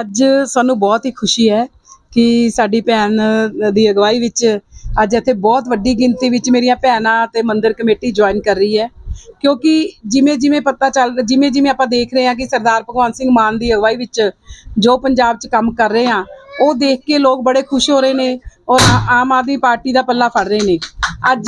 ਅੱਜ ਸਾਨੂੰ ਬਹੁਤ ਹੀ ਖੁਸ਼ੀ ਹੈ ਕਿ ਸਾਡੀ ਭੈਣ ਦੀ ਅਗਵਾਈ ਵਿੱਚ ਅੱਜ ਇੱਥੇ ਬਹੁਤ ਵੱਡੀ ਗਿਣਤੀ ਵਿੱਚ ਮੇਰੀਆਂ ਭੈਣਾਂ ਤੇ ਮੰਦਿਰ ਕਮੇਟੀ ਜੁਆਇਨ ਕਰ ਰਹੀ ਹੈ। ਕਿਉਂਕਿ ਜਿਵੇਂ ਜਿਵੇਂ ਪਤਾ ਚੱਲ ਜਿਵੇਂ ਜਿਵੇਂ ਆਪਾਂ ਦੇਖ ਰਹੇ ਹਾਂ ਕਿ ਸਰਦਾਰ ਭਗਵੰਤ ਸਿੰਘ ਮਾਨ ਦੀ ਅਗਵਾਈ ਵਿੱਚ ਜੋ ਪੰਜਾਬ 'ਚ ਕੰਮ ਕਰ ਰਹੇ ਆ ਉਹ ਦੇਖ ਕੇ ਲੋਕ ਬੜੇ ਖੁਸ਼ ਹੋ ਰਹੇ ਨੇ ਔਰ ਆ- ਆਮ ਆਦਮੀ ਪਾਰਟੀ ਦਾ ਪੱਲਾ ਫੜ ਰਹੇ ਨੇ। ਅੱਜ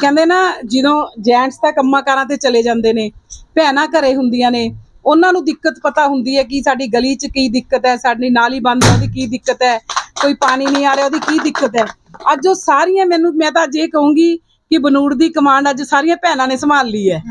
ਕਹਿੰਦੇ ਨਾ, ਜਦੋਂ ਜੈਂਟਸ ਤਾਂ ਕੰਮਾਂ ਕਾਰਾਂ ਤੇ ਚਲੇ ਜਾਂਦੇ ਨੇ, ਭੈਣਾਂ ਘਰੇ ਹੁੰਦੀਆਂ ਨੇ ਉਹਨਾਂ ਨੂੰ ਦਿੱਕਤ ਪਤਾ ਹੁੰਦੀ ਹੈ ਕਿ ਸਾਡੀ ਗਲੀ 'ਚ ਕੀ ਦਿੱਕਤ ਹੈ, ਸਾਡੀ ਨਾਲੀ ਬੰਦ ਹੈ, ਉਹਦੀ ਕੀ ਦਿੱਕਤ ਹੈ, ਕੋਈ ਪਾਣੀ ਨਹੀਂ ਆ ਰਿਹਾ, ਉਹਦੀ ਕੀ ਦਿੱਕਤ ਹੈ। ਅੱਜ ਉਹ ਸਾਰੀਆਂ ਮੈਨੂੰ, ਮੈਂ ਤਾਂ ਅੱਜ ਇਹ ਕਹੂੰਗੀ ਕਿ ਬਨੂੜ ਦੀ ਕਮਾਂਡ ਅੱਜ ਸਾਰੀਆਂ ਭੈਣਾਂ ਨੇ ਸੰਭਾਲ ਲਈ ਹੈ।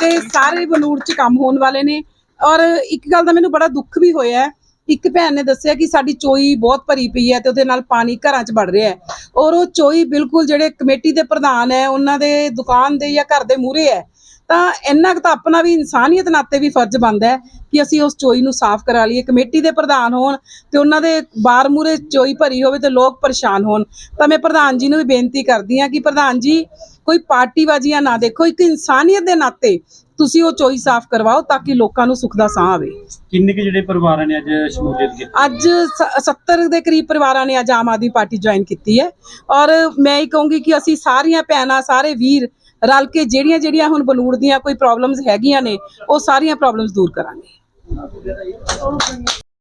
ਤੇ ਸਾਰੇ ਬਨੂੜ 'ਚ ਕੰਮ ਹੋਣ ਵਾਲੇ ਨੇ। ਔਰ ਇੱਕ ਗੱਲ ਦਾ ਮੈਨੂੰ ਬੜਾ ਦੁੱਖ ਵੀ ਹੋਇਆ ਇੱਕ ਭੈਣ ਨੇ ਦੱਸਿਆ ਕਿ ਸਾਡੀ ਚੋਈ ਬਹੁਤ ਭਰੀ ਪਈ ਹੈ ਤੇ ਉਹਦੇ ਨਾਲ ਪਾਣੀ ਘਰਾਂ 'ਚ ਵੜ ਰਿਹਾ ਹੈ। ਔਰ ਉਹ ਚੋਈ ਬਿਲਕੁਲ ਜਿਹੜੇ ਕਮੇਟੀ ਦੇ ਪ੍ਰਧਾਨ ਹੈ, ਉਹਨਾਂ ਦੇ ਦੁਕਾਨ ਦੇ ਜਾਂ ਘਰ ਦੇ ਮੂਹਰੇ ਹੈ। ਤਾਂ ਇੰਨਾ ਕੁ ਤਾਂ ਆਪਣਾ ਵੀ ਇਨਸਾਨੀਅਤ ਨਾਤੇ ਵੀ ਫਰਜ਼ ਬਣਦਾ ਹੈ ਕਿ ਅਸੀਂ ਉਸ ਚੋਈ ਨੂੰ ਸਾਫ਼ ਕਰਾ ਲਈਏ, ਕਮੇਟੀ ਦੇ ਪ੍ਰਧਾਨ ਹੋਣ ਤੇ ਉਹਨਾਂ ਦੇ ਬਾਰ ਮੂਹਰੇ ਚੋਈ ਭਰੀ ਹੋਵੇ ਤੇ ਲੋਕ ਪਰੇਸ਼ਾਨ ਹੋਣ। ਤਾਂ ਮੈਂ ਪ੍ਰਧਾਨ ਜੀ ਨੂੰ ਵੀ ਬੇਨਤੀ ਕਰਦੀ ਹਾਂ ਕਿ ਪ੍ਰਧਾਨ ਜੀ, ਕੋਈ ਪਾਰਟੀਬਾਜ਼ੀਆਂ ਨਾ ਦੇਖੋ, ਇੱਕ ਇਨਸਾਨੀਅਤ ਦੇ ਨਾਤੇ ਤੁਸੀਂ ਉਹ ਚੋਈ ਸਾਫ਼ ਕਰਵਾਓ ਤਾਂ ਕਿ ਲੋਕਾਂ ਨੂੰ ਸੁੱਖ ਦਾ ਸਾਹ ਆਵੇ। ਕਿੰਨੇ ਕੁ ਜਿਹੜੇ ਪਰਿਵਾਰਾਂ ਨੇ ਅੱਜ ਸ਼ਮੂਲੀਅਤ ਕੀਤੀ? ਅੱਜ ਸ- 70 ਦੇ ਕਰੀਬ ਪਰਿਵਾਰਾਂ ਨੇ ਅੱਜ ਆਮ ਆਦਮੀ ਪਾਰਟੀ ਜੁਆਇਨ ਕੀਤੀ ਹੈ। ਔਰ ਮੈਂ ਇਹ ਕਹੂੰਗੀ ਕਿ ਅਸੀਂ ਸਾਰੀਆਂ ਭੈਣਾਂ ਸਾਰੇ ਵੀਰ ਰਲ ਕੇ ਜਿਹੜੀਆਂ ਜਿਹੜੀਆਂ ਹੁਣ ਬਲੂੜ ਦੀਆਂ ਕੋਈ ਪ੍ਰੋਬਲਮਸ ਹੈਗੀਆਂ ਨੇ ਉਹ ਸਾਰੀਆਂ ਪ੍ਰੋਬਲਮਸ ਦੂਰ ਕਰਾਂਗੇ।